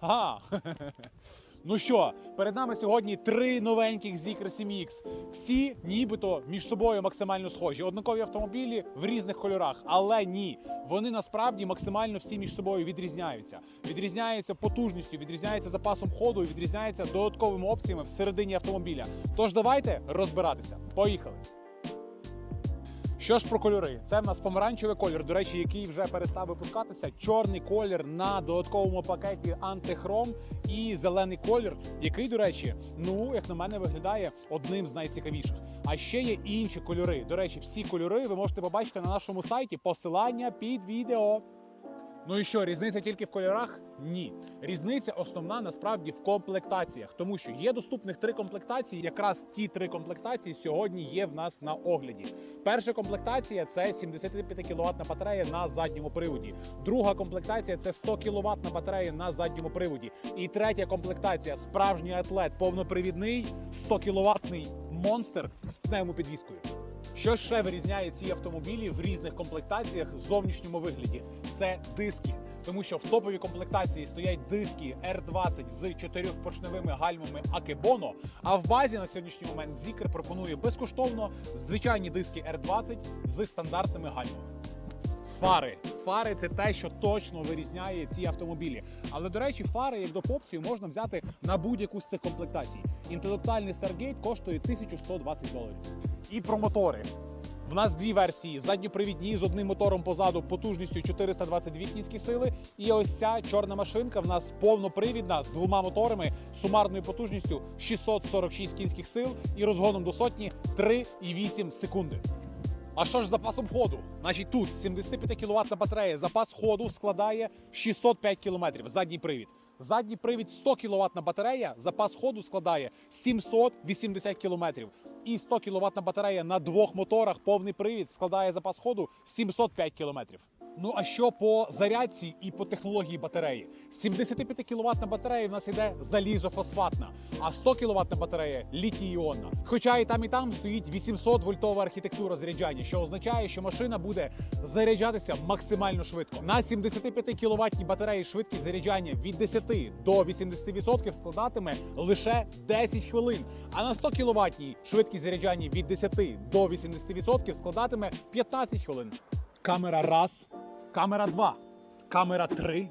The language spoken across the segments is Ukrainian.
Ага. Ну що, перед нами сьогодні три новеньких Zikr 7X. Всі нібито між собою максимально схожі. Однакові автомобілі в різних кольорах, але ні. Вони насправді максимально всі між собою відрізняються. Відрізняються потужністю, відрізняються запасом ходу і відрізняються додатковими опціями всередині автомобіля. Тож давайте розбиратися. Поїхали. Що ж про кольори? Це в нас помаранчевий колір, до речі, який вже перестав випускатися. Чорний колір на додатковому пакеті антихром і зелений колір, який, до речі, ну як на мене виглядає одним з найцікавіших. А ще є інші кольори. До речі, всі кольори ви можете побачити на нашому сайті. Посилання під відео. Ну і що, різниця тільки в кольорах? Ні. Різниця основна насправді в комплектаціях, тому що є доступних три комплектації. Якраз ті три комплектації сьогодні є в нас на огляді. Перша комплектація це 75 кВт батарея на задньому приводі. Друга комплектація це 100 кВт батарея на задньому приводі. І третя комплектація справжній атлет, повнопривідний 100 кВт монстр з пневмопідвіскою. Що ще вирізняє ці автомобілі в різних комплектаціях в зовнішньому вигляді? Це диски. Тому що в топовій комплектації стоять диски R20 з чотирьохпоршневими гальмами Акебоно. А в базі на сьогоднішній момент Zikr пропонує безкоштовно звичайні диски R20 з стандартними гальмами. Фари. Фари це те, що точно вирізняє ці автомобілі. Але до речі, фари як допопцію можна взяти на будь-яку з цих комплектацій. Інтелектуальний Stargate коштує 1120 доларів. І про мотори. В нас дві версії: задньопривідні з одним мотором позаду потужністю 422 кінські сили. І ось ця чорна машинка в нас повнопривідна з двома моторами сумарною потужністю 646 кінських сил і розгоном до сотні 3,8 секунди. А що ж з запасом ходу? Значить, тут 75 кВт батарея, запас ходу складає 605 км, задній привід. Задній привід 100 кВт батарея, запас ходу складає 780 км. І 100 кВт батарея на двох моторах, повний привід складає запас ходу 705 км. Ну а що по зарядці і по технології батареї? 75 кВт батарея в нас іде залізофосфатна, а 100 кВт батарея літій-іонна. Хоча і там, і там стоїть 800 вольтова архітектура заряджання, що означає, що машина буде заряджатися максимально швидко. На 75 кВт батареї швидкість заряджання від 10 до 80% складатиме лише 10 хвилин. А на 100 кВт швидкість заряджання від 10 до 80% складатиме 15 хвилин. Камера раз, камера два, камера три,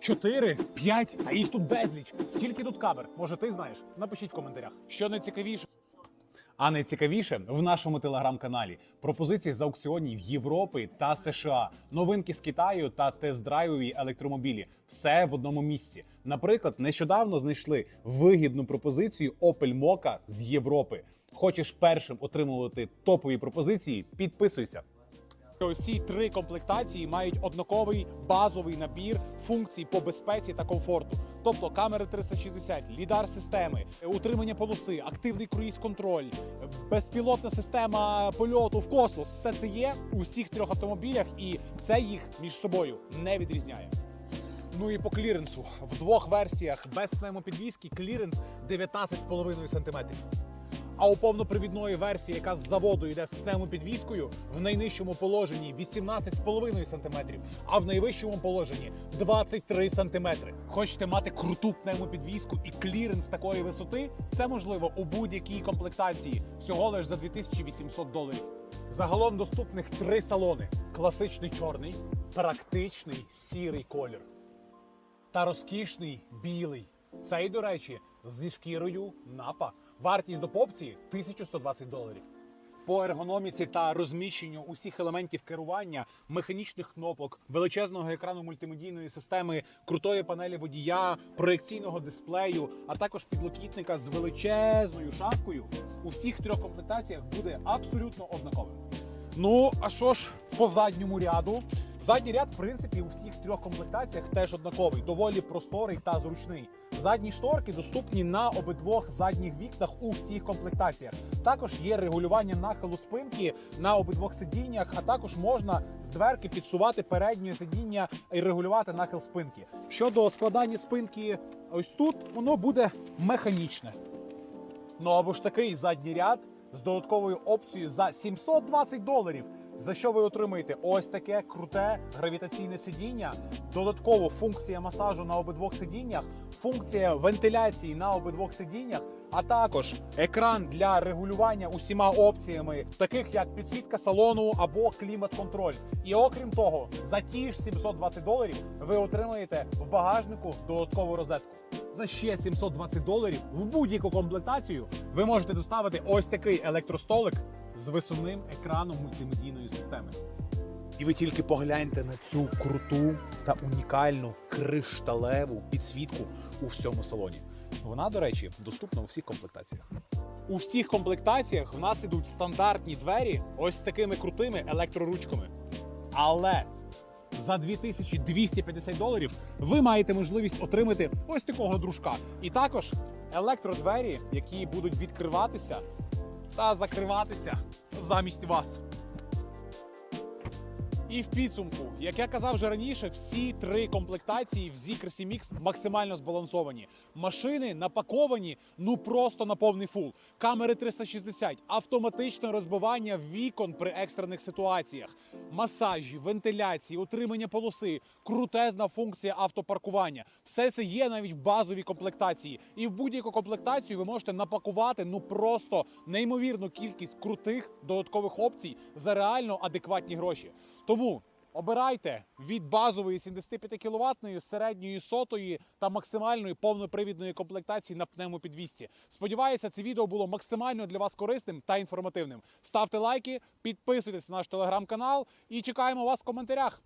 чотири, п'ять, а їх тут безліч. Скільки тут камер? Може, ти знаєш? Напишіть в коментарях. Що найцікавіше. А найцікавіше в нашому телеграм-каналі пропозиції з аукціонів Європи та США, новинки з Китаю та тест-драйвові електромобілі. Все в одному місці. Наприклад, нещодавно знайшли вигідну пропозицію Opel Mokka з Європи. Хочеш першим отримувати топові пропозиції? Підписуйся. Усі три комплектації мають однаковий базовий набір функцій по безпеці та комфорту. Тобто камери 360, лідар системи, утримання полоси, активний круїз-контроль, безпілотна система польоту в космос. Все це є у всіх трьох автомобілях, і це їх між собою не відрізняє. Ну і по кліренсу в двох версіях без пневмопідвізки кліренс 19,5 см. А у повнопривідної версії, яка з заводу йде з пневмопідвіскою, в найнижчому положенні 18,5 см, а в найвищому положенні 23 см. Хочете мати круту пневмопідвіску і кліренс такої висоти? Це можливо у будь-якій комплектації, всього лиш за 2800 доларів. Загалом доступних три салони: класичний чорний, практичний сірий колір та розкішний білий. Цей, до речі, зі шкірою напа. Вартість до попці 1120 доларів. По ергономіці та розміщенню усіх елементів керування, механічних кнопок, величезного екрану мультимедійної системи, крутої панелі водія, проекційного дисплею, а також підлокітника з величезною шафкою у всіх трьох комплектаціях буде абсолютно однаковим. Ну, а що ж по задньому ряду? Задній ряд, в принципі, у всіх трьох комплектаціях теж однаковий, доволі просторий та зручний. Задні шторки доступні на обидвох задніх вікнах у всіх комплектаціях. Також є регулювання нахилу спинки на обидвох сидіннях, а також можна з дверки підсувати переднє сидіння і регулювати нахил спинки. Щодо складання спинки, ось тут воно буде механічне. Ну або ж такий задній ряд з додатковою опцією за 720 доларів. За що ви отримаєте ось таке круте гравітаційне сидіння, додатково функція масажу на обидвох сидіннях, функція вентиляції на обидвох сидіннях, а також екран для регулювання усіма опціями, таких як підсвітка салону або клімат-контроль. І окрім того, за ті ж 720 доларів ви отримаєте в багажнику додаткову розетку. За ще 720 доларів в будь-яку комплектацію ви можете доставити ось такий електростолик з висувним екраном мультимедійної системи. І ви тільки погляньте на цю круту та унікальну кришталеву підсвітку у всьому салоні. Вона, до речі, доступна у всіх комплектаціях. У всіх комплектаціях в нас ідуть стандартні двері ось з такими крутими електроручками. Але за 2250 доларів ви маєте можливість отримати ось такого дружка. І також електродвері, які будуть відкриватися та закриватися замість вас. І в підсумку, як я казав вже раніше, всі три комплектації в Zikr Mix максимально збалансовані. Машини напаковані ну просто на повний фул. Камери 360, автоматичне розбивання вікон при екстрених ситуаціях, масажі, вентиляції, утримання полоси, крутезна функція автопаркування. Все це є навіть в базовій комплектації. І в будь-яку комплектацію ви можете напакувати ну просто неймовірну кількість крутих додаткових опцій за реально адекватні гроші. Тому обирайте від базової 75 кВт, середньої сотої та максимальної повнопривідної комплектації на пневмопідвісці. Сподіваюся, це відео було максимально для вас корисним та інформативним. Ставте лайки, підписуйтесь на наш телеграм-канал і чекаємо вас в коментарях.